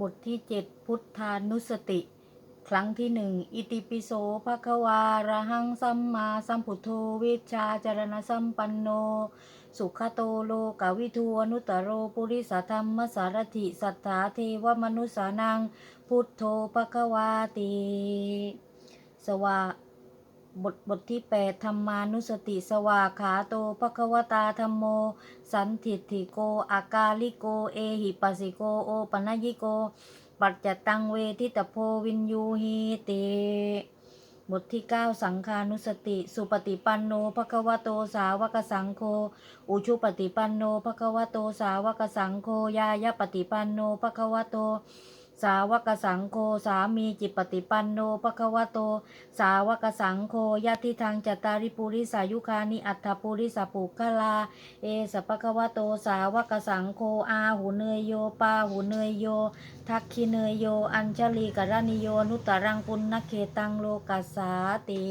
บทที่เจ็ดพุทธานุสติ ครั้งที่หนึ่งอิติปิโสภะคะวาระหังสัมมาสัมพุทโธวิชาจารณสัมปันโน สุขโตโลกวิทูอนุตตโรปุริสธรรมสารถิ สัทธาเทวมนุสานัง พุทโธภะคะวาติ สวา บทบทที่ 8 ธรรมานุสติสวาขาโตภควตาธรรมโม สันทิฏฐิโก อากาลิโก เอหิปัสสิโก โอปัญญิโก ปัจจตังเวทิตโพวินยูหีติบทที่ 9 สังคานุสติ สุปฏิปันโนภควโตสาวกสังโฆอุชุปฏิปันโนภควโตสาวกสังโฆยายะปฏิปันโนภควโต สาวกสังโฆสามีจิตปฏิปันโนภควโต สาวกสังโฆยะทิทางจตาริปุริสายุคานิอัตถปุริสปุคลา เอสปะคะวะโต สาวกสังโฆอาหูเนยโยปาหูเนยโย ทักขิเนยโย อัญชลีกรณิโยนุตตรังปุณณเคตังโลกัสสาติ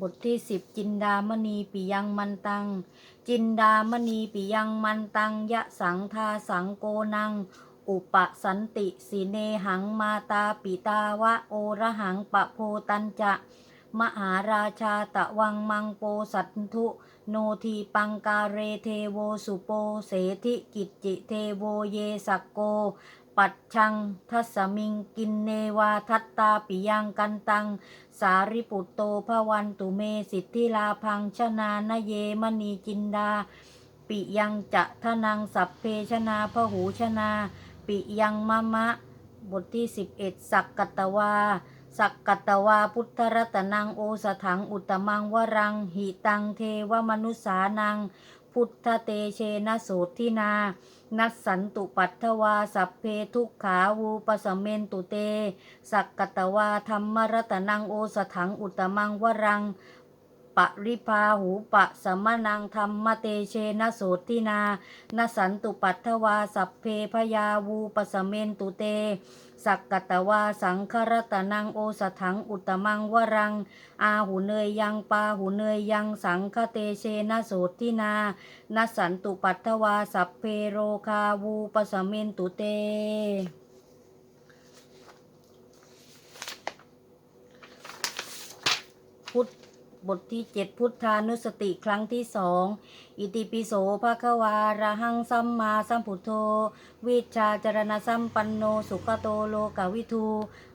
บทที่สิบจินดามณีปิยังมันตัง จินดามณีปิยังมันตัง ยะสังทาสังโกนัง อุปสันติสีเนหังมาตาปิตาวะโอระหังปะโพตันจะ มหาราชาตะวังมังโปสันทุโนทีปังกาเรเทโวสุโป เสธิกิจจิเทโวเยสักโก ปัจชัง ทัสมิง กินเนวาทัตตาปิยังกันตัง สาริปุตโตภวันตุเมสิทธิลาพังชนานเยมณีจินดา ปิยังจะทนังสัพเพชนาพหูชนา ปิยังมะมะ บทที่11สักกตวา สักกตวาพุทธรัตนังโอสถังอุตตมังวรังหิตังเทวมนุสานัง พุทธเตเชนะโสทินา นัสสันตุปัตถวาสัพเพทุกขาวูปสเมนตุเต สักกตวาธรรมรัตนังโอสถังอุตตมังวรังปริพาหูปะสมนังธรรมเตเชนะโสตินานสันตุปัตถวาสัพเพพยาวูปสเมนตุเต สักกตวาสังครตนังโอสถังอุตมังวรัง อาหูเนยยังปาหูเนยยังสังคเตเชนะโสตินานสันตุปัตถวาสัพเพโรคาวูปสเมนตุเตพุทธบทที่เจ็ดพุทธานุสติครั้งที่สอง อิติปิโสภะคะวาระหังสัมมาสัมพุทโธ วิชชาจารณสัมปันโนสุขโตโลกวิทู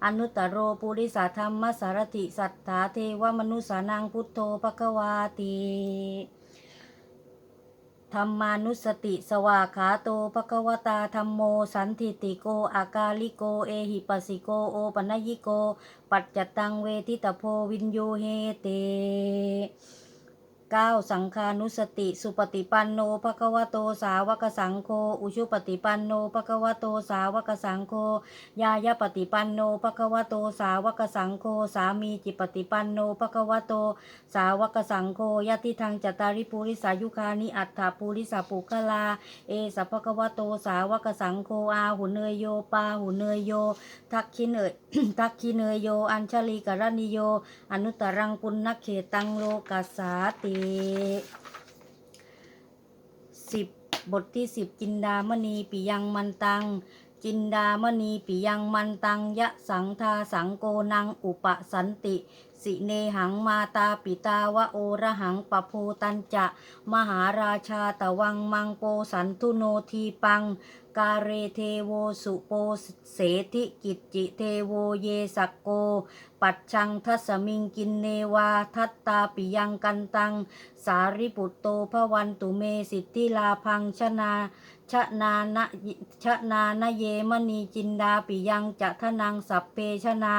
อนุตตรโรปุริสธรรมสารถิสัทธาเทวมนุสานังพุทโธภะคะวาติธรรมานุสติสวาขาโตภควตาธรรมโม สันทิติโก อากาลิโก เอหิปัสสิโก โอปัญญิโก ปัจจตังเวทิตโพวินโยเฮเต 9. สังคานุสติ สุปฏิปันโนภควโตสาวกสังโฆอุชุปฏิปันโนภควโตสาวกสังโฆยายาปฏิปันโนภควโตสาวกสังโฆสามีจิปฏิปันโนภควโต สาวกสังโฆยะติทางจตาริปุริสายุคานิอัตถปุริสปุคลา เอสัพพะวะโตสาวกสังโฆอาหุเนยโยปาหุเนยโย ทักขิเนยทักขิเนยโย อัญชลีกรณิโย อนุตตรังปุณณเขตังโลกัสสาติสิบบทที่สิบจินดามณีปิยังมันตัง จินดามณีปิยังมันตังยะสังทาสังโกนังอุปสันติ สิเนหังมาตาปิตาวะโอระหังปะโพตันจะ มหาราชาตะวังมังโปสันทุโนทีปัง กาเรเทโวสุโปเสธิกิจจิเทโวเยสักโก ปัจชังทัสมิงกินเนวาทัตตาปิยังกันตัง สาริปุตโตภวันตุเมสิทธิลาพังชนาชนานะชนานเยมณีจินดาปิยังจะทนังสัพเพชนา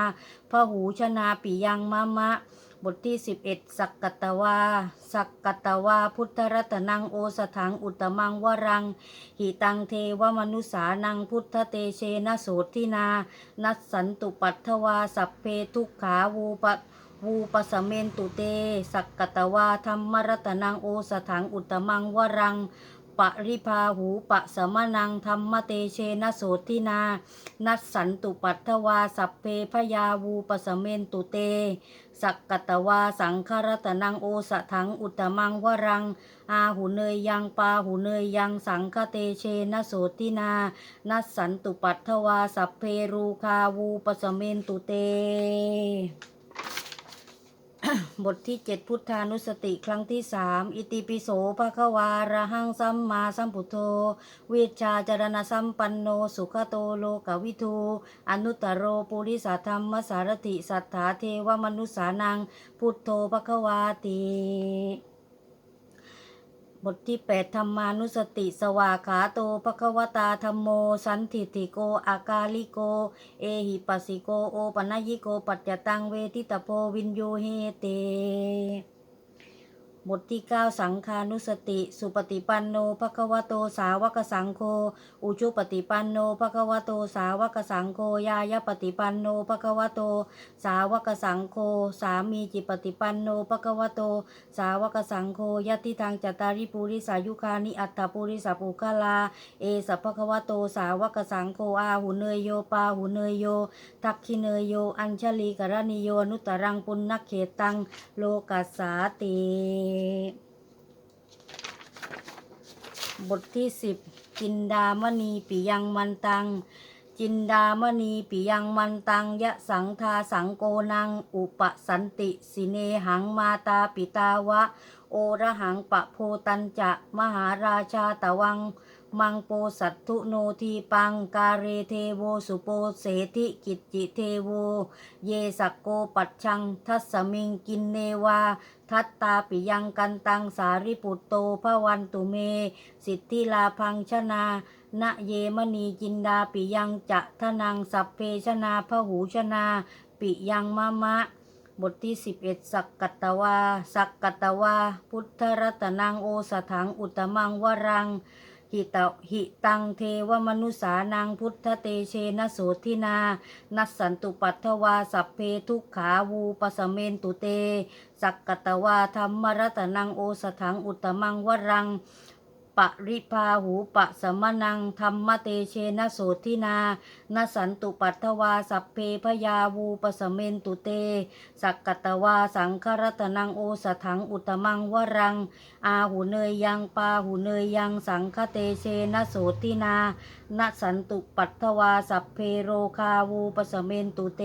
พหูชนาปิยังมะมะ บทที่ 11 สักกตวา สักกตวา พุทธรัตนังโอสถังอุตมังวรัง หิตังเทวมนุสานังพุทธเตเชนะโสทินา นัสสันตุปัตถวา สัพเพทุกขาวูปะวูปสเมนตุเต สักกตวาธรรมรัตนังโอสถังอุตตมังวรัง ปริภาหูปะสมนังธรรมเตเชนะโสทินา นัสสันตุปัตถวาสัพเพพยาวูปสเมนตุเต สักกตวาสังคารตนังโอสถังอุตมังวรัง อาหุเนยยังปาหุเนยยังสังคเตเชนะโสตินา นัสสันตุปัตถวาสัพเพรูคาวูปสเมนตุเต บทที่เจ็ดพุทธานุสติครั้งที่สามอิติปิโสภะคะวาระหังสัมมาสัมพุทโธเวชชาจารณสัมปันโนสุขโตโลกวิทูอนุตตรโรปุริสธรรมสารถิสัทธาเทวมนุสานัง พุทโธภะคะวาติ บทที่ 8 ธรรมานุสติ สวากขาโตภควตาธรรมโม สันทิติโก อากาลิโก เอหิปัสสิโก โอปัญญิโก ปัจจตังเวทิตโพวินโยเฮเต บทที่ 9 สังคานุสติ สุปฏิปันโนภควโตสาวกสังโฆอุชุปฏิปันโนภควโตสาวกสังโฆยายปฏิปันโนภควโต สาวกสังโฆสามีจิปฏิปันโนภควโต สาวกสังโฆยะติทางจตาริปุริสายุคานิอัตตปุริสปุคลา เอสัพพะวะโตสาวกสังโฆอาหุเนยโยปาหุเนยโย ทักขิเนยโย อัญชลีกรณิโยนุตตรังปุณณเขตังโลกัสสาติบทที่สิบจินดามณีปิยังมันตัง จินดามณีปิยังมันตังยะสังทาสังโกนัง อุปสันติสิเนหังมาตาปิตาวะ โอระหังปะโพตัญจะมหาราชาตะวัง มังโปสัตถุโนทีปังกาเรเทโวสุโปเสธิกิจจิเทโว เยสักโกปัจชัง ทัสมิงกินเนวา ทัตตาปิยังกันตังสาริปุตโตภวันตุเม สิทธิลาพังชนาณเยมณีจินดาปิยังจะทนังสัพเพชนาพหูชนา ปิยังมะมะ บทที่ 11 สักกัตวา สักกัตวา พุทธรัตนังโอสถังอุตมังวรัง หิตหิตังเทวมนุสานังพุทธเตเชนะโสทินา นัสสันตุปัตถวาสัพเพทุกขาวูปสเมนตุเต สักกตวาธรรมรัตนังโอสถังอุตมังวรัง ปริพาหูปะสมนังธรรมเตเชนะโสทินา นสันตุปัตถวาสัพเพพยาวูปสเมนตุเต สักกตวาสังครัตนังโอสถังอุตมังวรัง อาหูเนยยังปาหูเนยยังสังคเตเชนะโสทินา นสันตุปัตถวาสัพเพโรคาวูปสเมนตุเต